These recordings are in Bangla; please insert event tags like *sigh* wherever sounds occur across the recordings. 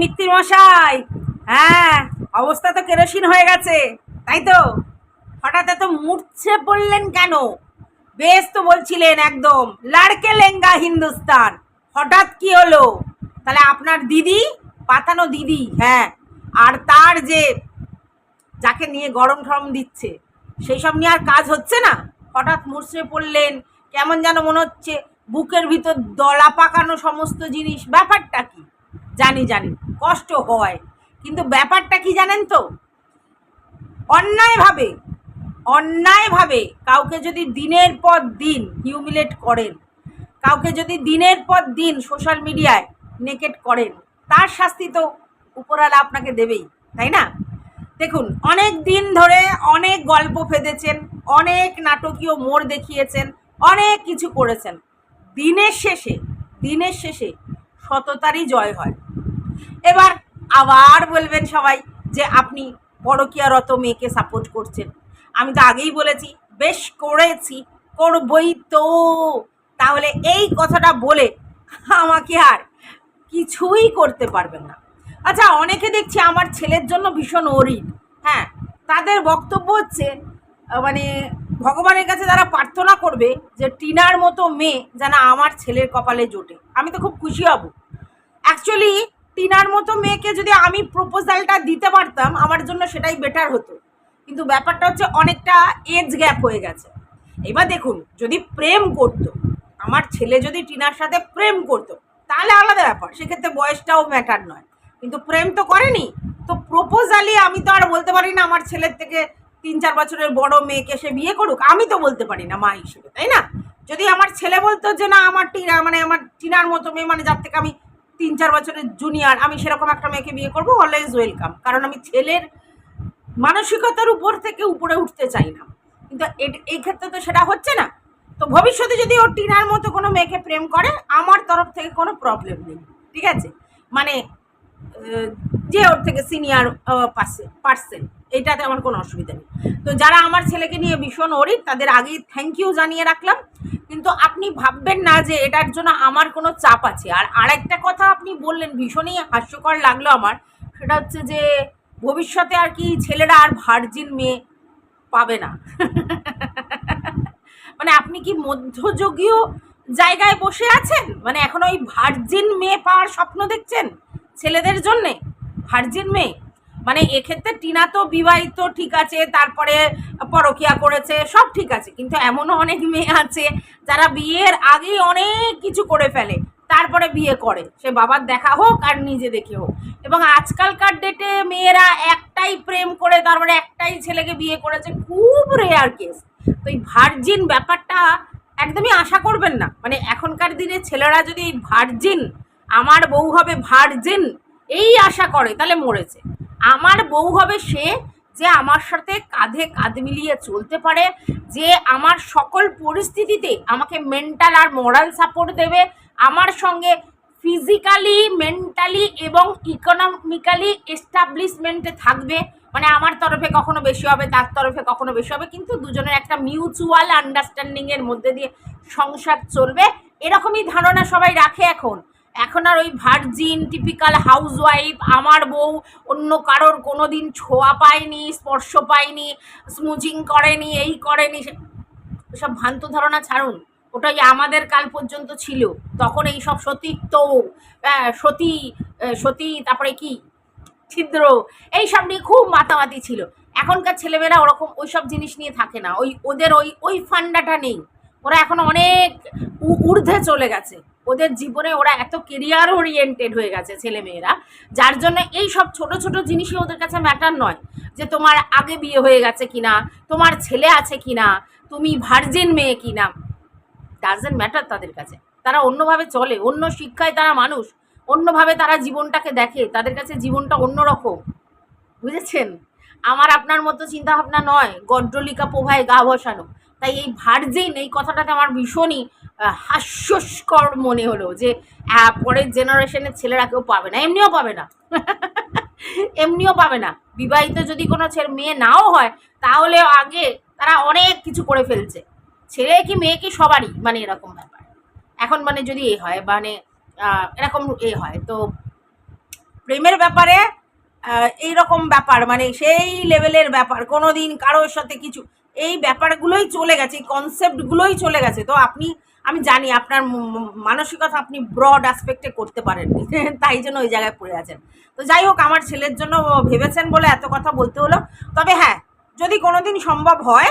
মিত্তির মশাই হ্যাঁ অবস্থা তো কেরোসিন হয়ে গেছে, তাই তো? হঠাৎ এত মূর্ছে পড়লেন কেন? বেশ তো বলছিলেন একদম, লাড়কে লেঙ্গা হিন্দুস্তান। হঠাৎ কি হলো? তাহলে আপনার দিদি, পাতানো দিদি হ্যাঁ আর তার যে যাকে নিয়ে গরম ঠরম দিচ্ছে, সেই সব নিয়ে আর কাজ হচ্ছে না? হঠাৎ মুর্ছে পড়লেন, কেমন যেন মনে হচ্ছে, বুকের ভিতর দলা পাকানো সমস্ত জিনিস, ব্যাপারটা কি? জানি জানি। কষ্ট হয়। কিন্তু ব্যাপারটা কি জানেন তো? অন্যায়ভাবে অন্যায়ভাবে কাউকে যদি দিনের পর দিন হিউমিলেট করেন, কাউকে যদি দিনের পর দিন সোশ্যাল মিডিয়ায় নেকেট করেন, তার শাস্তি তো উপরালা আপনাকে দেবেই, তাই না? দেখুন, অনেক দিন ধরে অনেক গল্প ফেঁদেছেন, অনেক নাটকীয় মোড় দেখিয়েছেন, অনেক কিছু করেছেন। দিনের শেষে দিনের শেষে সততারই জয় হয়। এবার আবার বলবেন সবাই যে আপনি পরকীয়ারত মেয়েকে সাপোর্ট করছেন। আমি তো আগেই বলেছি, বেশ করেছি, করবই তো। তাহলে এই কথাটা বলে আমাকে আর কিছুই করতে পারবেন না। আচ্ছা অনেকে দেখছি আমার ছেলের জন্য ভীষণ অরিড হ্যাঁ তাদের বক্তব্য হচ্ছে মানে ভগবানের কাছে তারা প্রার্থনা করবে যে টিনার মতো মেয়ে যেন আমার ছেলের কপালে জোটে। আমি তো খুব খুশি হব। অ্যাকচুয়ালি টিনার মতো মেয়েকে যদি আমি প্রপোজালটা দিতে পারতাম, আমার জন্য সেটাই বেটার হতো। কিন্তু ব্যাপারটা হচ্ছে অনেকটা এজ গ্যাপ হয়ে গেছে। এবার দেখুন, যদি প্রেম করতো, আমার ছেলে যদি টিনার সাথে প্রেম করতো, তাহলে আলাদা ব্যাপার, সেক্ষেত্রে বয়সটাও ম্যাটার নয়। কিন্তু প্রেম তো করেনি, তো প্রপোজালি আমি তো আর বলতে পারি না আমার ছেলের থেকে তিন চার বছরের বড় মেয়েকে সে বিয়ে করুক, আমি তো বলতে পারি না মা হিসেবে, তাই না? যদি আমার ছেলে বলতো যে না, আমার টিনা মানে আমার টিনার মতো মেয়ে মানে যার থেকে আমি তিন চার বছরের জুনিয়র আমি সেরকম একটা মেয়েকে বিয়ে করব অলওয়েজ ওয়েলকাম কারণ আমি ছেলের মানসিকতার উপর থেকে উপরে উঠতে চাই না। কিন্তু এই ক্ষেত্রে তো সেটা হচ্ছে না। তো ভবিষ্যতে যদি ও টিনার মতো কোনো মেয়েকে প্রেম করে, আমার তরফ থেকে কোনো প্রবলেম নেই। ঠিক আছে? মানে যে ওর থেকে সিনিয়র পার্সেন এইটাতে আমার কোনো অসুবিধা নেই। তো যারা আমার ছেলেকে নিয়ে ভীষণ অরিত তাদের আগেই থ্যাংক ইউ জানিয়ে রাখলাম। কিন্তু আপনি ভাববেন না যে এটার জন্য আমার কোনো চাপ আছে। আর আরেকটা কথা আপনি বললেন, ভীষণই হাস্যকর লাগল আমার। সেটা হচ্ছে যে, ভবিষ্যতে আর কি ছেলেরা আর ভার্জিন মেয়ে পাবে না। *laughs* মানে আপনি কি মধ্যযুগীয় জায়গায় বসে আছেন? মানে এখন ওই ভার্জিন মেয়ে পাওয়ার স্বপ্ন দেখছেন ছেলেদের জন্যে? ভার্জিন মেয়ে? মানে এক্ষেত্রে টিনা তো বিবাহিত, ঠিক আছে, তারপরে পরকিয়া করেছে, সব ঠিক আছে, কিন্তু এমনও অনেক মেয়ে আছে যারা বিয়ের আগেই অনেক কিছু করে ফেলে, তারপরে বিয়ে করে। সে বাবার দেখা হোক আর নিজে দেখে হোক। এবং আজকালকার ডেটে মেয়েরা একটাই প্রেম করে, তারপরে একটাই ছেলেকে বিয়ে করেছে, খুব রেয়ার কেস তো এই ভার্জিন ব্যাপারটা একদমই আশা করবেন না। মানে এখনকার দিনে ছেলেরা যদি এই ভার্জিন আমার বউ হবে ভার্জিন এই আশা করে, তাহলে মরেছে। আমার বউ হবে সে যে আমার সাথে কাঁধে কাঁধ মিলিয়ে চলতে পারে, যে আমার সকল পরিস্থিতিতে আমাকে মেন্টাল আর মোরাল সাপোর্ট দেবে। আমার সঙ্গে ফিজিক্যালি মেন্টালি এবং ইকোনমিক্যালি এস্টাবলিশমেন্টে থাকবে। মানে আমার তরফে কখনো বেশি হবে, তার তরফে কখনো বেশি হবে, কিন্তু দুজনের একটা মিউচুয়াল আন্ডারস্ট্যান্ডিংয়ের মধ্যে দিয়ে সংসার চলবে। এরকমই ধারণা সবাই রাখে এখন। এখন আর ওই ভার্জিন টিপিক্যাল হাউসওয়াইফ আমার বউ, অন্য কারোর কোনো দিন ছোঁয়া পায়নি, স্পর্শ পায়নি স্মুচিং করেনি, এই করেনি সব ভ্রান্ত ধারণা ছাড়ুন। ওটাই আমাদের কাল পর্যন্ত ছিল। তখন এই সব সতীত্ব সতী সতী, তারপরে কি? ছিদ্র, এই সব নিয়ে খুব মাতামাতি ছিল। এখনকার ছেলেমেয়েরা ওরকম ওই সব জিনিস নিয়ে থাকে না। ওই ওদের ওই ওই ফান্ডাটা নেই। ওরা এখন অনেক ঊর্ধ্বে চলে গেছে। ওদের জীবনে ওরা এত কেরিয়ার ওরিয়েন্টেড হয়ে গেছে ছেলেমেয়েরা, যার জন্য এই সব ছোট ছোট জিনিসই ওদের কাছে ম্যাটার নয়। যে তোমার আগে বিয়ে হয়ে গেছে কিনা, তোমার ছেলে আছে কিনা, তুমি ভার্জিন মেয়ে কিনা ডাজেন্ট ম্যাটার তাদের কাছে। তারা অন্যভাবে চলে, অন্য শিক্ষায় তারা মানুষ, অন্যভাবে তারা জীবনটাকে দেখে, তাদের কাছে জীবনটা অন্যরকম। বুঝেছেন? আমার আপনার মতো চিন্তা ভাবনা নয় গড্ডলিকা পোভায় গা বসানো। তাই এই ভার্জিন এই কথাটাতে আমার ভীষণই হাস্যস্কর মনে হলো যে পরের জেনারেশনের ছেলেরা কেউ পাবে না। এমনিও পাবে না। *laughs* এমনিও পাবে না। বিবাহিত যদি কোনো ছেলে, মেয়ে নাও হয়, তাহলে আগে তারা অনেক কিছু করে ফেলছে। ছেলে কি, মেয়ে কি, সবারই। মানে এরকম ব্যাপার। এখন মানে যদি এ হয় মানে এরকম এ হয়, তো প্রেমের ব্যাপারে এইরকম ব্যাপার। মানে সেই লেভেলের ব্যাপার। কোনো দিন কারোর সাথে কিছু, এই ব্যাপারগুলোই চলে গেছে, এই কনসেপ্টগুলোই চলে গেছে। তো আপনি আমি জানি আপনার মানসিকতা আপনি ব্রড অ্যাসপেক্টে করতে পারেননি। *laughs* তাই জন্য ওই জায়গায় পড়ে আছেন। তো যাই হোক, আমার ছেলের জন্য ভেবেছেন বলে এত কথা বলতে হলো। তবে হ্যাঁ যদি কোনো দিন সম্ভব হয়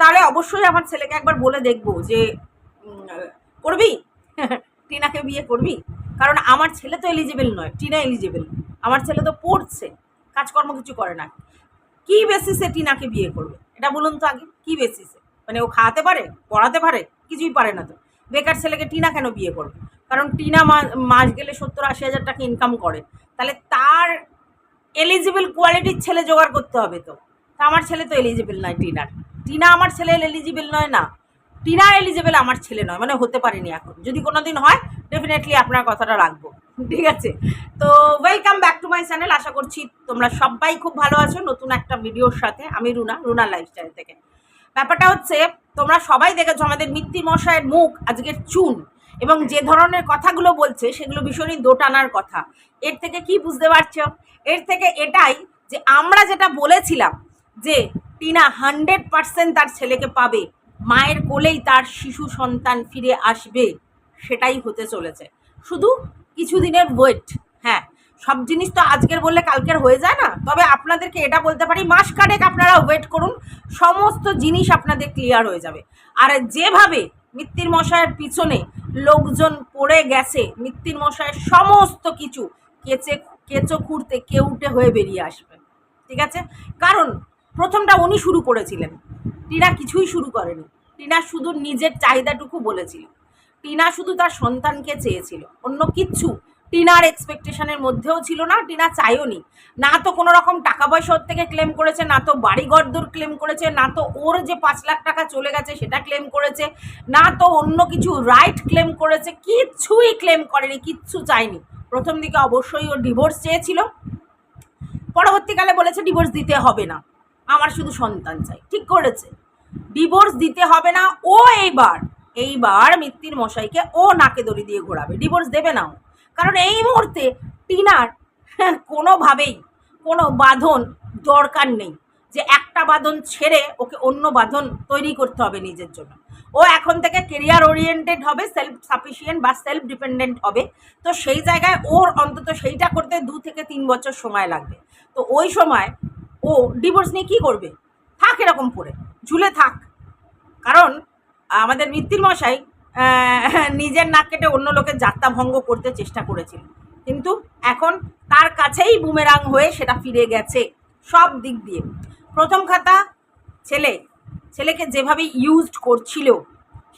তাহলে অবশ্যই আমার ছেলেকে একবার বলে দেখব যে করবি? *laughs* টিনাকে বিয়ে করবি? কারণ আমার ছেলে তো এলিজিবল নয়, টিনা এলিজিবল আমার ছেলে তো পড়ছে, কাজকর্ম কিছু করে না। কী বেসিসে টিনাকে বিয়ে করবে? এটা বলুন তো আগে, কী বেসিসে মানে ও খাওয়াতে পারে, পড়াতে পারে? কিছুই পারে না তো। বেকার ছেলেকে টিনা কেন বিয়ে করবে? কারণ টিনা মাস গেলে সত্তর আশি হাজার টাকা ইনকাম করে। তাহলে তার এলিজিবল কোয়ালিটির ছেলে জোগাড় করতে হবে তো। তা আমার ছেলে তো এলিজিবল নয় টিনার। টিনা আমার ছেলে এলিজিবল নয় না। টিনা এলিজিবল আমার ছেলে নয় মানে হতে পারেনি এখন। যদি কোনো দিন হয় ডেফিনেটলি আপনার কথাটা রাখব। ঠিক আছে? তো welcome back to my channel আশা করছি তোমরা সবাই খুব ভালো আছো। নতুন একটা ভিডিওর সাথে আমি রুনা রুনা লাইফস্টাইল থেকে। ব্যাপারটা হচ্ছে, তোমরা সবাই দেখেছ আমাদের মিত্তি মশাইয়ের মুখ, আজকের চুন, এবং যে ধরনের কথাগুলো বলছে, সেগুলো ভীষণই দোটানার কথা। এর থেকে কি বুঝতে পারছ? এর থেকে এটাই যে আমরা যেটা বলেছিলাম যে টিনা হান্ড্রেড পার্সেন্ট তার ছেলেকে পাবে, মায়ের কোলেই তার শিশু সন্তান ফিরে আসবে, সেটাই হতে চলেছে। শুধু কিছুদিনের ওয়েট হ্যাঁ সব জিনিস তো আজকের বললে কালকের হয়ে যায় না। তবে আপনাদেরকে এটা বলতে পারি, মাস কানেক আপনারা ওয়েট করুন, সমস্ত জিনিস আপনাদের ক্লিয়ার হয়ে যাবে। আর যেভাবে মিত্তির মশাইয়ের পিছনে লোকজন পড়ে গেছে, মিত্তির মশাইয়ের সমস্ত কিছু কেচে, কেঁচো খুঁড়তে, কেউটে হয়ে বেরিয়ে আসবে। ঠিক আছে? কারণ প্রথমটা উনি শুরু করেছিলেন। টিনা কিছুই শুরু করেনি। টিনা শুধু নিজের চাহিদাটুকু বলেছিল। টিনা শুধু তার সন্তানকে চেয়েছিল। অন্য কিচ্ছু টিনার এক্সপেকটেশনের মধ্যেও ছিল না, টিনা চাইওনি না। তো কোনো রকম টাকা পয়সা ওর থেকে ক্লেম করেছে, না তো বাড়ি ঘরদোর ক্লেম করেছে, না তো ওর যে পাঁচ লাখ টাকা চলে গেছে সেটা ক্লেম করেছে, না তো অন্য কিছু রাইট ক্লেম করেছে, কিচ্ছুই ক্লেম করেনি, কিচ্ছু চায়নি। প্রথম দিকে অবশ্যই ও ডিভোর্স চেয়েছিল, পরবর্তীকালে বলেছে ডিভোর্স দিতে হবে না, আমার শুধু সন্তান চাই, ঠিক করেছে। ডিভোর্স দিতে হবে না, ও এইবার এইবার মিত্তির মশাইকে ও নাকে দড়ি দিয়ে ঘোরাবে ডিভোর্স দেবে না। কারণ এই মুহূর্তে টিনার কোনোভাবেই কোনো বাঁধন দরকার নেই যে একটা বাঁধন ছেড়ে ওকে অন্য বাঁধন তৈরি করতে হবে নিজের জন্য। ও এখন থেকে কেরিয়ার ওরিয়েন্টেড হবে সেলফ সাফিসিয়েন্ট বা সেলফ ডিপেন্ডেন্ট হবে। তো সেই জায়গায় ওর অন্তত সেইটা করতে দু থেকে তিন বছর সময় লাগবে। তো ওই সময় ও ডিভোর্স নিয়ে কী করবে? থাক এরকম পড়ে ঝুলে থাক। কারণ আমাদের মৃত্যুর মশাই নিজের নাক কেটে অন্য লোকের যাত্রা ভঙ্গ করতে চেষ্টা করেছিল। কিন্তু এখন তার কাছেই বুমেরাং হয়ে সেটা ফিরে গেছে সব দিক দিয়ে। প্রথম খাতা ছেলে, ছেলেকে যেভাবে ইউজড করছিল,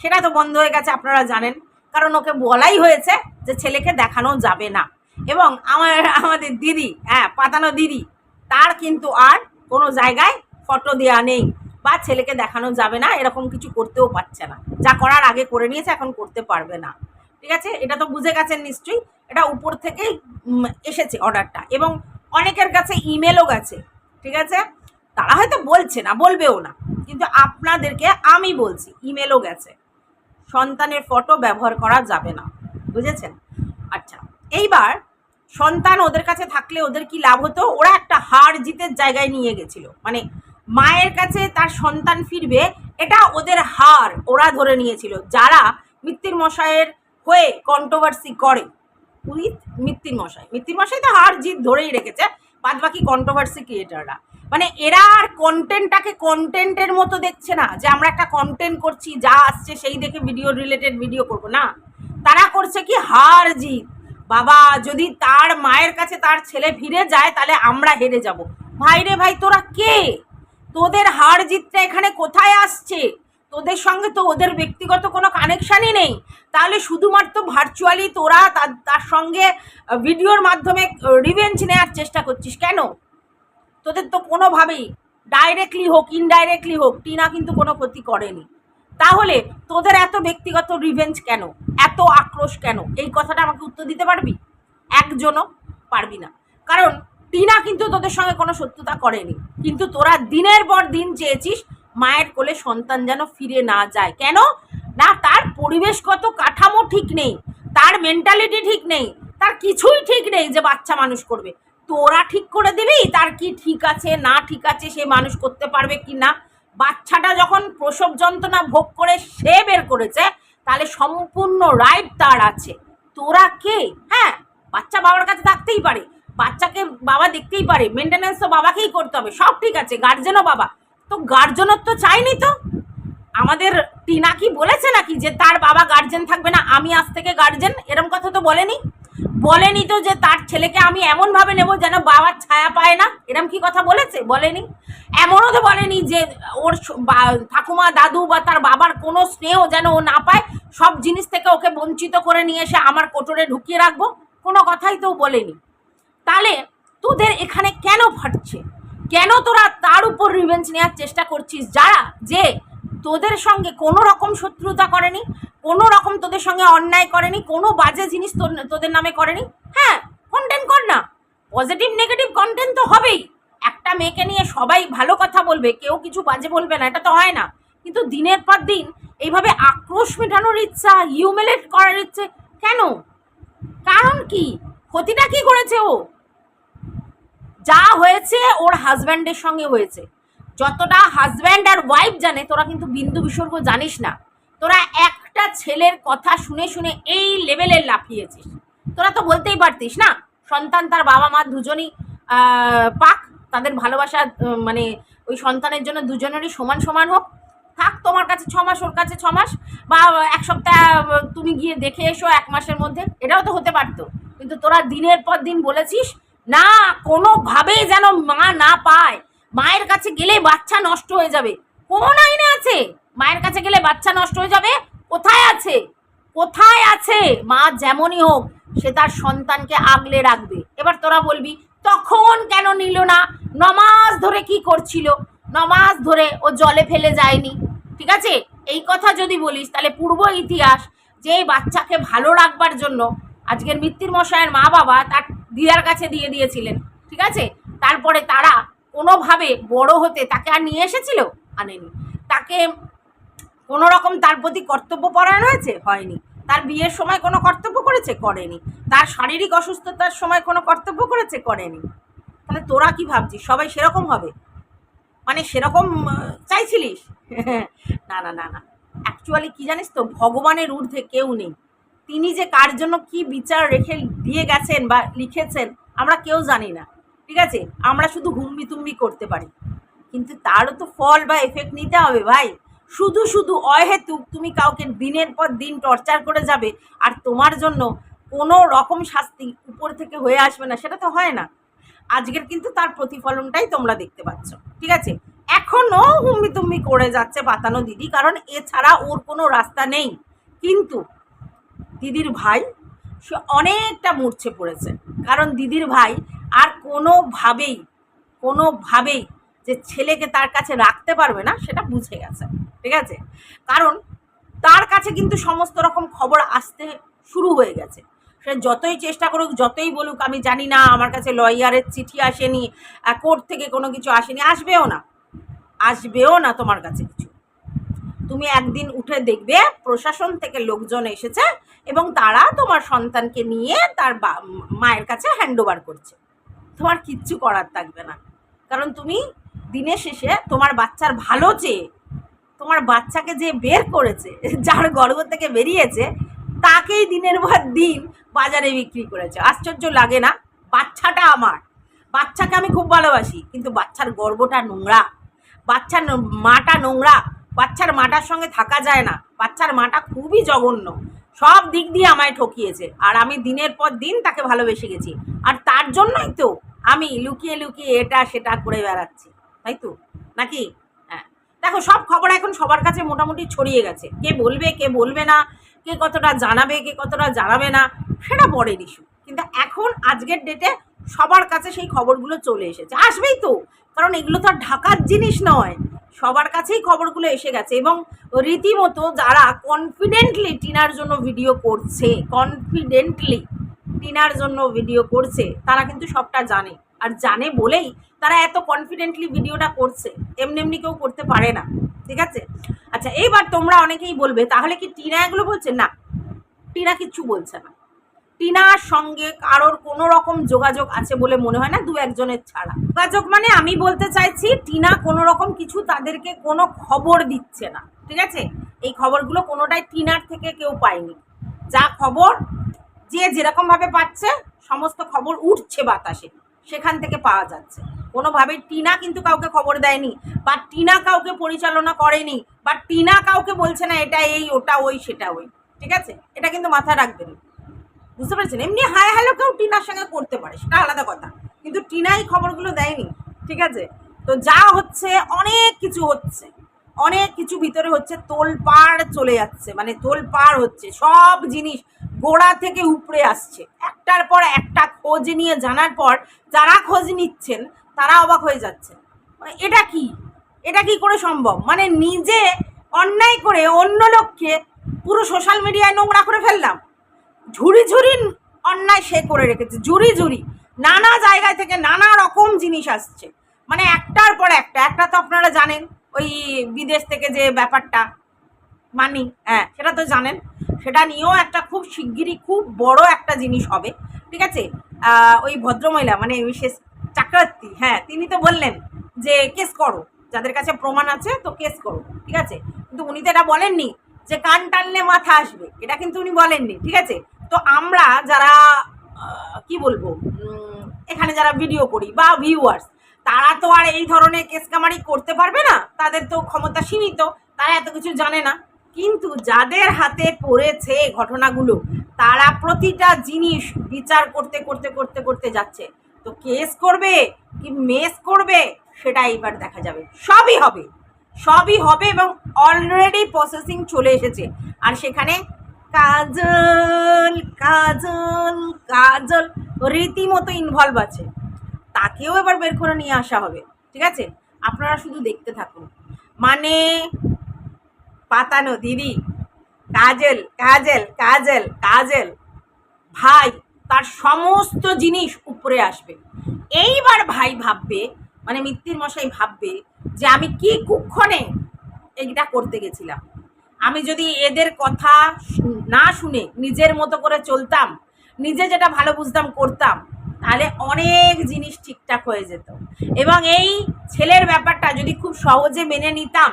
সেটা তো বন্ধ হয়ে গেছে, আপনারা জানেন। কারণ ওকে বলাই হয়েছে যে ছেলেকে দেখানো যাবে না। এবং আমার, আমাদের দিদি হ্যাঁ পাতানো দিদি, তার কিন্তু আর কোনো জায়গায় ফটো দেওয়া নেই। বা ছেলেকে দেখানো যাবে না, এরকম কিছু করতেও পারছে না। যা করার আগে করে নিয়েছে, এখন করতে পারবে না। ঠিক আছে? এটা তো বুঝে গেছেন নিশ্চয়ই। এটা উপর থেকেই এসেছে অর্ডারটা এবং অনেকের কাছে ইমেলও গেছে। ঠিক আছে? তারা হয়তো বলছে না, বলবেও না। কিন্তু আপনাদেরকে আমি বলছি ইমেলও গেছে। সন্তানের ফটো ব্যবহার করা যাবে না। বুঝেছেন? আচ্ছা এইবার সন্তান ওদের কাছে থাকলে ওদের কি লাভ হতো? ওরা একটা হার জিতের জায়গায় নিয়ে গেছিল। মানে মায়ের কাছে তার সন্তান ফিরবে, এটা ওদের হার, ওরা ধরে নিয়েছিল। যারা মৃত্যুর মশাইয়ের হয়ে কন্ট্রোভার্সি করে উইথ মৃত্যুর মশাই। মৃত্যুর মশাই তো হার জিত ধরেই রেখেছে বাদ বাকি কন্ট্রোভার্সি ক্রিয়েটাররা মানে এরা আর কন্টেন্টটাকে কন্টেন্টের মতো দেখছে না, যে আমরা একটা কন্টেন্ট করছি, যা আসছে সেই দেখে ভিডিও রিলেটেড ভিডিও করব। না, তারা করছে কি হার জিত। বাবা, যদি তার মায়ের কাছে তার ছেলে ফিরে যায়, তাহলে আমরা হেরে যাব। ভাই রে ভাই, তোরা কে? তোদের হার জিতটা এখানে কোথায় আসছে? তোদের সঙ্গে তো ওদের ব্যক্তিগত কোনো কানেকশানই নেই। তাহলে শুধুমাত্র ভার্চুয়ালি তোরা তার তার সঙ্গে ভিডিওর মাধ্যমে রিভেঞ্জ নেওয়ার চেষ্টা করছিস কেন? তোদের তো কোনোভাবেই ডাইরেক্টলি হোক ইনডাইরেক্টলি হোক, টিনা কিন্তু কোনো ক্ষতি করেনি। তাহলে তোদের এত ব্যক্তিগত রিভেঞ্জ কেন? এত আক্রোশ কেন? এই কথাটা আমাকে উত্তর দিতে পারবি? একজনও পারবি না। কারণ টিনা কিন্তু তোদের সঙ্গে কোনো শত্রুতা করেনি। কিন্তু তোরা দিনের পর দিন চেয়েছিস মায়ের কোলে সন্তান যেন ফিরে না যায়। কেন? না, তার পরিবেশগত কাঠামো ঠিক নেই, তার মেন্টালিটি ঠিক নেই, তার কিছুই ঠিক নেই যে বাচ্চা মানুষ করবে। তোরা ঠিক করে দিবি, তার কি ঠিক আছে, না ঠিক আছে, সে মানুষ করতে পারবে কি না? বাচ্চাটা যখন প্রসব যন্ত্রণা ভোগ করে সে বের করেছে, তাহলে সম্পূর্ণ রাইট তার আছে। তোরা কে? হ্যাঁ বাচ্চা বাবার কাছে থাকতেই পারে। বাচ্চাকে বাবা দেখতেই পারে। মেনটেন্যান্স তো বাবাকেই করতে হবে। সব ঠিক আছে গার্জেনও বাবা। তো গার্জেনত্ব চাইনি তো আমাদের টিনা কি বলেছে নাকি যে তার বাবা গার্জেন থাকবে না? আমি আজ থেকে গার্জেন এরম কথা তো বলেনি? বলেনি তো যে তার ছেলেকে আমি এমনভাবে নেব যেন বাবার ছায়া পায় না? এরম কি কথা বলেছে? বলেনি। এমনও তো বলেনি যে ওর ঠাকুমা, দাদু বা তার বাবার কোনো স্নেহ যেন ও না পায়। সব জিনিস থেকে ওকে বঞ্চিত করে নিয়ে এসে আমার কোটরে ঢুকিয়ে রাখব। কোনো কথাই তো বলেনি। তাহলে তোদের এখানে কেন ফাটছে কেন তোরা তার উপর রিভেঞ্জ নেওয়ার চেষ্টা করছিস? যারা যে তোদের সঙ্গে কোনো রকম শত্রুতা করেনি, কোনো রকম তোদের সঙ্গে অন্যায় করেনি, কোনো বাজে জিনিস তোদের নামে করেনি হ্যাঁ কন্টেন্ট কর না। পজিটিভ নেগেটিভ কন্টেন্ট তো হবেই। একটা মেয়েকে নিয়ে সবাই ভালো কথা বলবে, কেউ কিছু বাজে বলবে না, এটা তো হয় না। কিন্তু দিনের পর দিন এইভাবে আক্রোশ মেটানোর ইচ্ছা হিউমিলেট করার ইচ্ছে, কেন? কারণ কি? ক্ষতিটা কি করেছে ও? যা হয়েছে ওর হাজব্যান্ডের সঙ্গে হয়েছে। যতটা হাজব্যান্ড আর ওয়াইফ জানে, তোরা কিন্তু বিন্দু বিসর্গ জানিস না। তোরা একটা ছেলের কথা শুনে শুনে এই লেভেলে লাফিয়েছিস। তোরা তো বলতেই পারতিস না? সন্তান তার বাবা মা দুজনই পাক। তাদের ভালোবাসা মানে ওই সন্তানের জন্য দুজনেরই সমান সমান হোক। থাক, তোমার কাছে ছ মাস, ওর কাছে ছ মাস। বা এক সপ্তাহ, তুমি গিয়ে দেখে এসো এক মাসের মধ্যে। এটাও তো হতে পারতো। কিন্তু তোরা দিনের পর দিন বলেছিস, না কোনোভাবেই যেন মা না পায়। মায়ের কাছে গেলে বাচ্চা নষ্ট হয়ে যাবে। কোন আইনে আছে? মায়ের কাছে গেলে বাচ্চা নষ্ট হয়ে যাবে? কোথায় আছে? কোথায় আছে? মা যেমনই হোক, সে তার সন্তানকে আগলে রাখবে। এবার তোরা বলবি, তখন কেন নিল না? নমাজ ধরে কি করছিল? নমাজ ধরে ও জলে ফেলে যায়নি। ঠিক আছে? এই কথা যদি বলিস, তাহলে পূর্ব ইতিহাস যে বাচ্চাকে ভালো রাখবার জন্য আজকের মৃত্যুর মশাইয়ের মা বাবা তার দিদার কাছে দিয়ে দিয়েছিলেন, ঠিক আছে? তারপরে তারা কোনোভাবে বড় হতে তাকে আর নিয়ে এসেছিল? আনেনি। তাকে কোনো রকম তার প্রতি কর্তব্য পরায়ণ হয়েছে? হয়নি। তার বিয়ের সময় কোনো কর্তব্য করেছে? করেনি। তার শারীরিক অসুস্থতার সময় কোনো কর্তব্য করেছে? করেনি। তাহলে তোরা কি ভাবছিস? সবাই সেরকম হবে? মানে সেরকম চাইছিলিস? *laughs* না না না না। অ্যাকচুয়ালি কি জানিস তো, ভগবানের ঊর্ধ্বে কেউ নেই। তিনি যে কার জন্য কি বিচার রেখে দিয়ে গেছেন বা লিখেছেন, আমরা কেউ জানি না। ঠিক আছে? আমরা শুধু হুম্বি তুম্বি করতে পারি। কিন্তু তারও তো ফল বা এফেক্ট নিতে হবে ভাই। শুধু শুধু অহেতুক তুমি কাউকে দিনের পর দিন টর্চার করে যাবে আর তোমার জন্য কোনো রকম শাস্তি উপর থেকে হয়ে আসবে না, সেটা তো হয় না। আজকের কিন্তু তার প্রতিফলনটাই তোমরা দেখতে পাচ্ছ। ঠিক আছে? এখনও হুম্বি তুম্বি করে যাচ্ছে পাতানো দিদি, কারণ এছাড়া ওর কোনো রাস্তা নেই। কিন্তু দিদির ভাই, সে অনেকটা মূর্ছে পড়েছে। কারণ দিদির ভাই আর কোনোভাবেই কোনোভাবেই যে ছেলেকে তার কাছে রাখতে পারবে না, সেটা বুঝে গেছে। ঠিক আছে? কারণ তার কাছে কিন্তু সমস্ত রকম খবর আসতে শুরু হয়ে গেছে। সে যতই চেষ্টা করুক, যতই বলুক, আমি জানি না, আমার কাছে লয়ারের চিঠি আসেনি, কোর্ট থেকে কোনো কিছু আসেনি, আসবেও না। আসবেও না তোমার কাছে কিছু। তুমি একদিন উঠে দেখবে প্রশাসন থেকে লোকজন এসেছে এবং তারা তোমার সন্তানকে নিয়ে তার মায়ের কাছে হ্যান্ড ওভার করছে। তোমার কিচ্ছু করার থাকবে না। কারণ তুমি দিনের শেষে তোমার বাচ্চার ভালো চেয়ে, তোমার বাচ্চাকে যে বের করেছে, যার গর্ভ থেকে বেরিয়েছে, তাকেই দিনের পর দিন বাজারে বিক্রি করেছে। আশ্চর্য লাগে না? বাচ্চাটা আমার। বাচ্চাকে আমি খুব ভালোবাসি, কিন্তু বাচ্চার গর্বটা নোংরা। বাচ্চার মাটা নোংরা। বাচ্চার মাটার সঙ্গে থাকা যায় না। বাচ্চার মাটা খুবই জঘন্য। সব দিক দিয়ে আমায় ঠকিয়েছে। আর আমি দিনের পর দিন তাকে ভালোবেসে গেছি। আর তার জন্যই তো আমি লুকিয়ে লুকিয়ে এটা সেটা করে বেড়াচ্ছি। তাই তো? নাকি? হ্যাঁ। দেখো, সব খবর এখন সবার কাছে মোটামুটি ছড়িয়ে গেছে। কে বলবে কে বলবে না, কে কতটা জানাবে, কে কতটা জানাবে না, সেটা পরের ইস্যু কিন্তু এখন আজকের ডেটে সবার কাছে সেই খবরগুলো চলে এসেছে। আসবেই তো। কারণ এগুলো তো আর ঢাকার জিনিস নয়। সবার কাছেই খবরগুলো এসে গেছে এবং রীতিমতো যারা কনফিডেন্টলি টিনার জন্য ভিডিও করছে কনফিডেন্টলি টিনার জন্য ভিডিও করছে, তারা কিন্তু সবটা জানে। আর জানে বলেই তারা এত কনফিডেন্টলি ভিডিওটা করছে, এমনি এমনি কেউ করতে পারে না, ঠিক আছে? আচ্ছা এইবার তোমরা অনেকেই বলবে, তাহলে কি টিনা এগুলো বলছে? না, টিনা কিচ্ছু বলছে না। টিনার সঙ্গে কারোর কোনো রকম যোগাযোগ আছে বলে মনে হয় না, দু একজনের ছাড়া। যোগাযোগ মানে আমি বলতে চাইছি, টিনা কোনো রকম কিছু তাদেরকে কোনো খবর দিচ্ছে না, ঠিক আছে? এই খবরগুলো কোনোটাই টিনার থেকে কেউ পায়নি। যা খবর যে যেরকমভাবে পাচ্ছে, সমস্ত খবর উঠছে বাতাসে, সেখান থেকে পাওয়া যাচ্ছে। কোনোভাবেই টিনা কিন্তু কাউকে খবর দেয়নি, বা টিনা কাউকে পরিচালনা করেনি, বা টিনা কাউকে বলছে না, এটা এই, ওটা ওই, সেটা ওই, ঠিক আছে? এটা কিন্তু মাথায় রাখবেন। বুঝতে পেরেছেন? এমনি হাই হ্যালো কেউ টিনার সঙ্গে করতে পারে, সেটা আলাদা কথা। কিন্তু টিনাই খবরগুলো দেয়নি, ঠিক আছে? তো যা হচ্ছে, অনেক কিছু হচ্ছে। অনেক কিছু ভিতরে হচ্ছে তোল তোলপাড় চলে যাচ্ছে মানে তোল তোলপাড় হচ্ছে। সব জিনিস গোড়া থেকে উপরে আসছে। একটার পর একটা খোঁজ নিয়ে জানার পর যারা খোঁজ নিচ্ছেন, তারা অবাক হয়ে যাচ্ছে মানে এটা কি? এটা কি করে সম্ভব? মানে নিজে অন্যায় করে অন্য লোককে পুরো সোশ্যাল মিডিয়ায় নোংরা করে ফেললাম। ঝুড়ি ঝুড়ি অন্যায় সে করে রেখেছে, ঝুড়ি ঝুড়ি। নানা জায়গায় থেকে নানা রকম জিনিস আসছে। মানে একটার পর একটা একটা তো আপনারা জানেন, ওই বিদেশ থেকে যে ব্যাপারটা, মানি হ্যাঁ সেটা তো জানেন। সেটা নিয়েও একটা খুব শিগগিরই খুব বড় একটা জিনিস হবে, ঠিক আছে? ওই ভদ্রমহিলা মানে বিশেষ চাক্রার্থী হ্যাঁ তিনি তো বললেন যে, কেস করো, যাদের কাছে প্রমাণ আছে তো কেস করো ঠিক আছে? কিন্তু উনি তো এটা বলেননি যে, কান টানলে মাথা আসবে এটা কিন্তু উনি বলেননি, ঠিক আছে? তো আমরা যারা কি বলব এখানে যারা ভিডিও করি বা ভিউয়ার্স তারা তো আর এই ধরনের কেসকামারি করতে পারবে না। তাদের তো ক্ষমতা সীমিত, তারা এত কিছু জানে না। কিন্তু যাদের হাতে পড়েছে ঘটনাগুলো, তারা প্রতিটা জিনিস বিচার করতে করতে করতে করতে যাচ্ছে। তো কেস করবে কি মেস করবে, সেটা এইবার দেখা যাবে। সবই হবে। সবই হবে এবং অলরেডি প্রসেসিং চলে এসেছে। আর সেখানে কাজল কাজল কাজল। রীতিমতো ইনভলভ আছে। তাকেও এবার বের করে নিয়ে আসা হবে। ঠিক আছে? আপনারা শুধু দেখতে থাকুন। মানে পাতানো, দিদি, কাজল কাজল কাজল কাজল। ভাই, তার সমস্ত জিনিস উপরে আসবে। এইবার ভাই ভাববে মানে মিত্তির মশাই ভাববে যে আমি কি কুক্ষণে এইটা করতে গেছিলাম। আমি যদি এদের কথা না শুনে নিজের মতো করে চলতাম, নিজে যেটা ভালো বুঝতাম, করতাম, তাহলে অনেক জিনিস ঠিকঠাক হয়ে যেত। এবং এই ছেলের ব্যাপারটা যদি খুব সহজে মেনে নিতাম,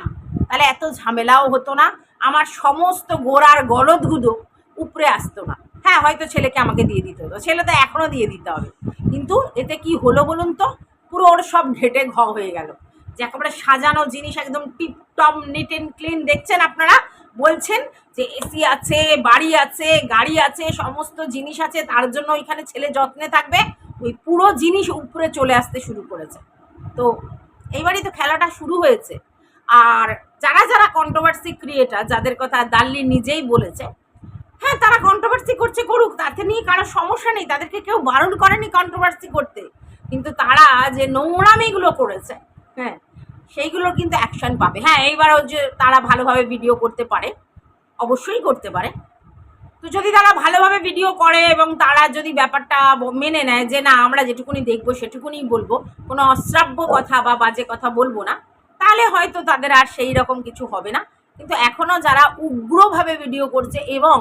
তাহলে এত ঝামেলাও হতো না, আমার সমস্ত গোড়ার গলদগুলো উপরে আসতো না। হ্যাঁ হয়তো ছেলেকে আমাকে দিয়ে দিতে হতো, ছেলে তো এখনও দিয়ে দিতে হবে। কিন্তু এতে কি হলো বলুন তো? পুরো ওর সব ঘেটে ঘ হয়ে গেল। যে একেবারে সাজানো জিনিস একদম টিপটপ নিট অ্যান্ড ক্লিন দেখছেন আপনারা? বলছেন যে এসি আছে, বাড়ি আছে, গাড়ি আছে, সমস্ত জিনিস আছে, তার জন্য ওইখানে ছেলে যত্নে থাকবে। ওই পুরো জিনিস উপরে চলে আসতে শুরু করেছে। তো এইবারই তো খেলাটা শুরু হয়েছে। আর যারা যারা কন্ট্রোভার্সি ক্রিয়েটার যাদের কথা দাল্লি নিজেই বলেছে হ্যাঁ তারা কন্ট্রোভার্সি করছে করুক, তাতে নিয়ে কারও সমস্যা নেই। তাদেরকে কেউ বারণ করেনি কন্ট্রোভার্সি করতে। কিন্তু তারা যে নোংরামিগুলো করেছে হ্যাঁ সেইগুলোর কিন্তু অ্যাকশন পাবে। হ্যাঁ এইবারও যে তারা ভালোভাবে ভিডিও করতে পারে। অবশ্যই করতে পারে। তো যদি তারা ভালোভাবে ভিডিও করে এবং তারা যদি ব্যাপারটা মেনে নেয় যে না, আমরা যেটুকুনি দেখব সেটুকুনি বলব, কোনো অশ্রাব্য কথা বা বাজে কথা বলব না, তাহলে হয়তো তাদের আর সেই রকম কিছু হবে না। কিন্তু এখনও যারা উগ্রভাবে ভিডিও করছে এবং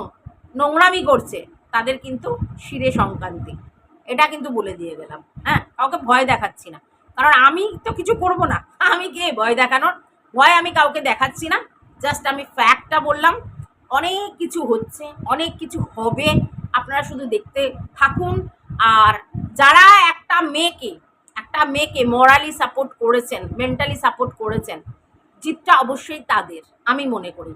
নোংরামি করছে, তাদের কিন্তু শিরে সংক্রান্তি। এটা কিন্তু বলে দিয়ে গেলাম। হ্যাঁ কাউকে ভয় দেখাচ্ছি না। কারণ আমি তো কিছু করব না। আমি কে ভয় দেখানোর, ভয় আমি কাউকে দেখাচ্ছি না। জাস্ট আমি ফ্যাক্টটা বললাম। অনেক কিছু হচ্ছে, অনেক কিছু হবে। আপনারা শুধু দেখতে থাকুন। আর যারা একটা মেয়েকে একটা মেয়েকে মরালি সাপোর্ট করেছেন মেন্টালি সাপোর্ট করেছেন, জিতটা অবশ্যই তাদের, আমি মনে করি।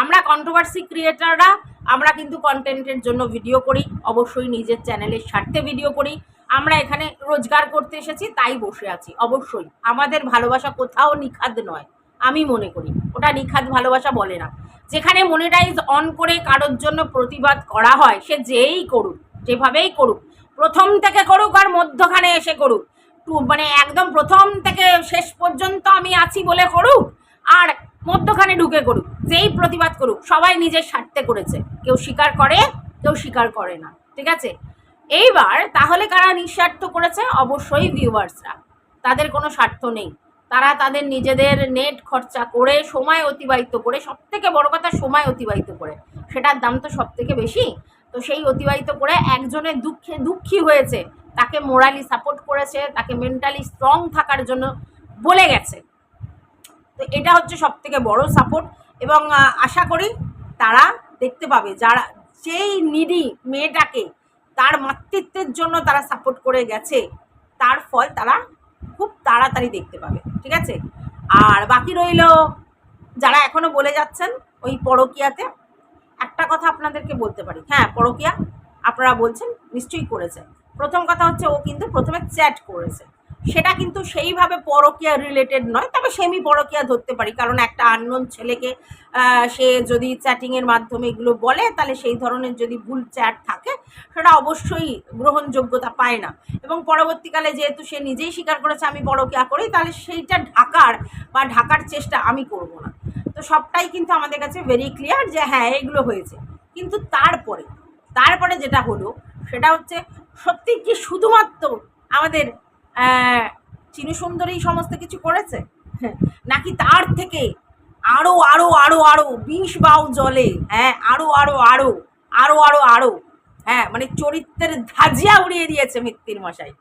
আমরা কন্ট্রোভার্সি ক্রিয়েটাররা আমরা কিন্তু কন্টেন্টের জন্য ভিডিও করি। অবশ্যই নিজের চ্যানেলের স্বার্থে ভিডিও করি। আমরা এখানে রোজগার করতে এসেছি, তাই বসে আছি। অবশ্যই, আমাদের ভালোবাসা কোথাও নিখাদ নয়, আমি মনে করি। ওটা নিখাদ ভালোবাসা বলে না। যেখানে মনিটাইজ অন করে কারোর জন্য প্রতিবাদ করা হয়, সে যেই করুক, যেভাবেই করুক, প্রথম থেকে করুক আর মধ্যখানে এসে করুক, টু- মানে একদম প্রথম থেকে শেষ পর্যন্ত আমি আছি বলে করুক আর মধ্যখানে ঢুকে করুক, যেই প্রতিবাদ করুক, সবাই নিজের স্বার্থে করেছে। কেউ স্বীকার করে, কেউ স্বীকার করে না, ঠিক আছে? এইবার তাহলে কারা নিঃস্বার্থ করেছে? অবশ্যই ভিউয়ার্সরা তাদের কোনো স্বার্থ নেই। তারা তাদের নিজেদের নেট খরচা করে, সময় অতিবাহিত করে সব থেকে বড় কথা সময় অতিবাহিত করে। সেটার দাম তো সব থেকে বেশি। তো সেই অতিবাহিত করে একজনের দুঃখে দুঃখী হয়েছে। তাকে মোরালি সাপোর্ট করেছে, তাকে মেন্টালি স্ট্রং থাকার জন্য বলে গেছে। তো এটা হচ্ছে সব থেকে বড় সাপোর্ট এবং আশা করি তারা দেখতে পাবে। যারা, যেই নিডি মেয়েটাকে তার মাতৃত্বের জন্য তারা সাপোর্ট করে গেছে, তার ফল তারা খুব তাড়াতাড়ি দেখতে পাবে, ঠিক আছে? আর বাকি রইল যারা এখনও বলে যাচ্ছেন, ওই পরকিয়াতে একটা কথা আপনাদেরকে বলতে পারি। হ্যাঁ পরকিয়া আপনারা বলছেন, নিশ্চয়ই করেছে। প্রথম কথা হচ্ছে ও কিন্তু প্রথমে চ্যাট করেছে। সেটা কিন্তু সেইভাবে পরকিয়া রিলেটেড নয়, তবে সেমি পরকিয়া ধরতে পারি। কারণ একটা আননোন ছেলেকে সে যদি চ্যাটিংয়ের মাধ্যমে এগুলো বলে, তাহলে সেই ধরনের যদি ভুল চ্যাট থাকে, সেটা অবশ্যই গ্রহণযোগ্যতা পায় না। এবং পরবর্তীকালে যেহেতু সে নিজেই স্বীকার করেছে আমি পরকিয়া করি, তাহলে সেইটা ঢাকার বা ঢাকার চেষ্টা আমি করব না। তো সবটাই কিন্তু আমাদের কাছে ভেরি ক্লিয়ার যে হ্যাঁ এগুলো হয়েছে। কিন্তু তারপরে তারপরে যেটা হলো, সেটা হচ্ছে সত্যি কি শুধুমাত্র আমাদের চিনি সুন্দরী সমস্ত কিছু করেছে? হ্যাঁ, নাকি তার থেকে আরও আরও আরও আরও বিষ বাউ জলে হ্যাঁ আরও আরও আরও আরও আরও আরও হ্যাঁ মানে চরিত্রের ধাজিয়া উড়িয়ে দিয়েছে মিত্তির মশাই।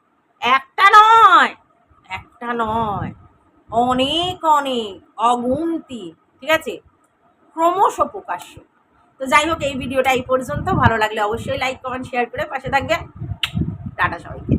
একটা নয় একটা নয় অনেক অনেক অগুন্তি ঠিক আছে? ক্রমশ প্রকাশ্য। তো যাই হোক এই ভিডিওটা এই পর্যন্ত। ভালো লাগলে অবশ্যই লাইক কমেন্ট শেয়ার করে পাশে থাকবে। টাটা সবাইকে।